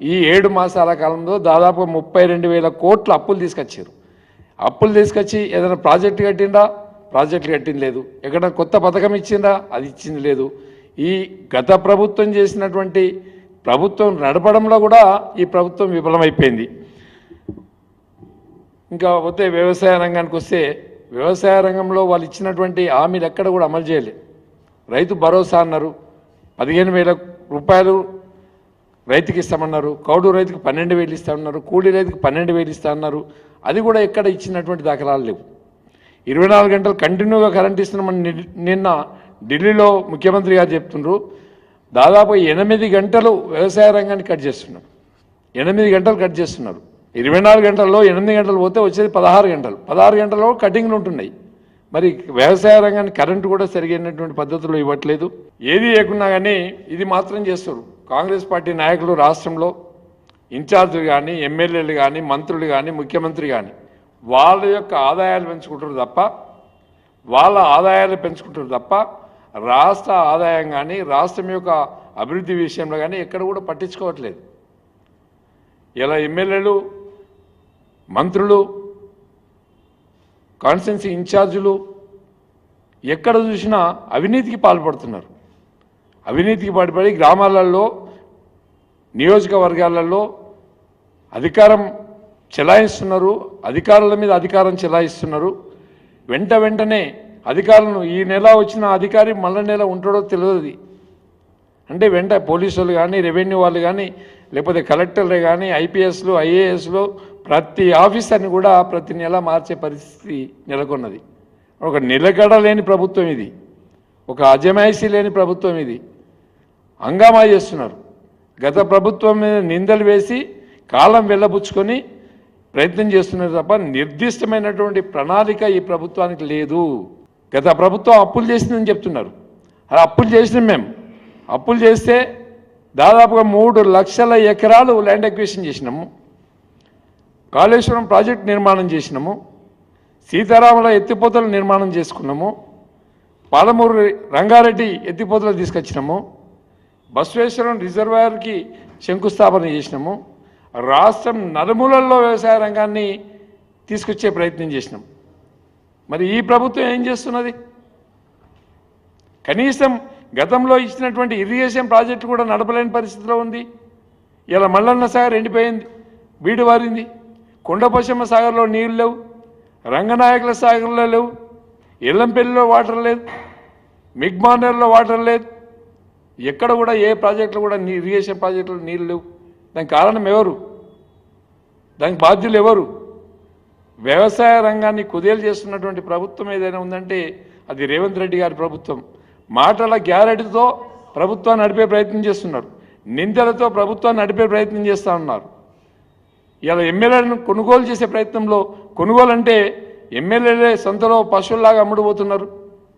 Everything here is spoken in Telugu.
ఈ ఏడు మాసాల కాలంలో దాదాపు ముప్పై రెండు వేల కోట్ల అప్పులు తీసుకొచ్చారు. అప్పులు తీసుకొచ్చి ఏదైనా ప్రాజెక్టు కట్టిందా ప్రాజెక్టులు కట్టింది లేదు. ఎక్కడ కొత్త పథకం ఇచ్చిందా? అది ఇచ్చింది లేదు. ఈ గత ప్రభుత్వం చేసినటువంటి ప్రభుత్వం నడపడంలో కూడా ఈ ప్రభుత్వం విఫలమైపోయింది. ఇంకా పోతే వ్యవసాయ రంగానికి వస్తే వ్యవసాయ రంగంలో వాళ్ళు ఇచ్చినటువంటి హామీలు ఎక్కడ కూడా అమలు చేయలేదు రైతు భరోసా అన్నారు. పదిహేను వేల రూపాయలు రైతుకి ఇస్తామన్నారు కౌడు రైతుకి పన్నెండు వేలు ఇస్తామన్నారు కూలీ రైతుకి పన్నెండు వేలు ఇస్తా అన్నారు అది కూడా ఎక్కడ ఇచ్చినటువంటి దాఖలాలు లేవు. ఇరవై నాలుగు గంటలు కంటిన్యూగా కరెంట్ ఇస్తున్నామని నిన్న ఢిల్లీలో ముఖ్యమంత్రి గారు చెప్తుండ్రు. దాదాపు ఎనిమిది గంటలు వ్యవసాయ రంగాన్ని కట్ చేస్తున్నారు. ఎనిమిది గంటలు కట్ చేస్తున్నారు. ఇరవై నాలుగు గంటల్లో ఎనిమిది గంటలు పోతే వచ్చేది పదహారు గంటలు. పదహారు గంటల్లో కటింగ్లు ఉంటున్నాయి. మరి వ్యవసాయ రంగానికి కరెంటు కూడా సరిగైనటువంటి పద్ధతిలో ఇవ్వట్లేదు. ఏది లేకున్నా కానీ ఇది మాత్రం చేస్తారు కాంగ్రెస్ పార్టీ నాయకులు రాష్ట్రంలో ఇన్ఛార్జీలు కానీ ఎమ్మెల్యేలు కానీ మంత్రులు కానీ ముఖ్యమంత్రి కానీ వాళ్ళ యొక్క ఆదాయాలు పెంచుకుంటారు తప్ప వాళ్ళ ఆదాయాలు పెంచుకుంటారు తప్ప రాష్ట్ర ఆదాయం కానీ రాష్ట్రం యొక్క అభివృద్ధి విషయంలో కానీ ఎక్కడ కూడా పట్టించుకోవట్లేదు. ఇలా ఎమ్మెల్యేలు మంత్రులు కాన్స్టిట్యున్సీ ఇన్ఛార్జీలు ఎక్కడ చూసినా అవినీతికి పాల్పడుతున్నారు. అవినీతికి పాటుపడి గ్రామాలలో నియోజకవర్గాలలో అధికారం చెలాయిస్తున్నారు అధికారుల మీద అధికారం చెలాయిస్తున్నారు. వెంట వెంటనే అధికారులను ఈ నెల వచ్చిన అధికారి మళ్ళా నెల ఉంటాడో తెలియదు. అంటే వెంట పోలీసులు కానీ రెవెన్యూ వాళ్ళు కానీ లేకపోతే కలెక్టర్లే కానీ ఐపీఎస్లు ఐఏఎస్లు ప్రతి ఆఫీసర్ని కూడా ప్రతి నెల మార్చే పరిస్థితి నెలకొన్నది. ఒక నిలకడ లేని ప్రభుత్వం ఇది. ఒక అజమాయిషీ లేని ప్రభుత్వం ఇది. హంగామా చేస్తున్నారు. గత ప్రభుత్వం మీద నిందలు వేసి కాలం వెళ్ళబుచ్చుకొని ప్రయత్నం చేస్తున్నారు తప్ప నిర్దిష్టమైనటువంటి ప్రణాళిక ఈ ప్రభుత్వానికి లేదు. గత ప్రభుత్వం అప్పులు చేసిందని చెప్తున్నారు. అలా అప్పులు చేసినాం మేము. అప్పులు చేస్తే దాదాపుగా మూడు లక్షల ఎకరాలు ల్యాండ్ ఎక్విషన్ చేసినాము. కాళేశ్వరం ప్రాజెక్ట్ నిర్మాణం చేసినాము. సీతారాముల ఎత్తిపోతలు నిర్మాణం చేసుకున్నాము. పాలమూరు రంగారెడ్డి ఎత్తిపోతలు తీసుకొచ్చినాము. బసవేశ్వరం రిజర్వాయర్కి శంకుస్థాపన చేసినాము. రాష్ట్రం నలుమూలల్లో వ్యవసాయ రంగాన్ని తీసుకొచ్చే ప్రయత్నం చేసినాం. మరి ఈ ప్రభుత్వం ఏం చేస్తున్నది? కనీసం గతంలో ఇచ్చినటువంటి ఇరిగేషన్ ప్రాజెక్టు కూడా నడపలేని పరిస్థితిలో ఉంది. ఇలా మల్లన్న సాగర్ ఎండిపోయింది బీడు వారింది. కొండపోశమ్మ సాగర్లో నీళ్ళు లేవు. రంగనాయకుల సాగర్లో లేవు. ఎల్లంపల్లిలో వాటర్ లేదు. మిగ్మానర్లో వాటర్ లేదు. ఎక్కడ కూడా ఏ ప్రాజెక్టులో కూడా నీ ఇరిగేషన్ ప్రాజెక్టులో నీళ్ళు లేవు. దానికి కారణం ఎవరు? దానికి బాధ్యులు ఎవరు? వ్యవసాయ రంగాన్ని కుదేలు చేస్తున్నటువంటి ప్రభుత్వం ఏదైనా ఉందంటే అది రేవంత్ రెడ్డి గారి ప్రభుత్వం. మాటల గ్యారెంటీతో ప్రభుత్వాన్ని నడిపే ప్రయత్నం చేస్తున్నారు. నిందలతో ప్రభుత్వాన్ని నడిపే ప్రయత్నం చేస్తూ ఉన్నారు. ఇలా ఎమ్మెల్యేలను కొనుగోలు చేసే ప్రయత్నంలో కొనుగోలు అంటే ఎమ్మెల్యేలే సొంతలో పశువుల్లాగా అమ్ముడుపోతున్నారు.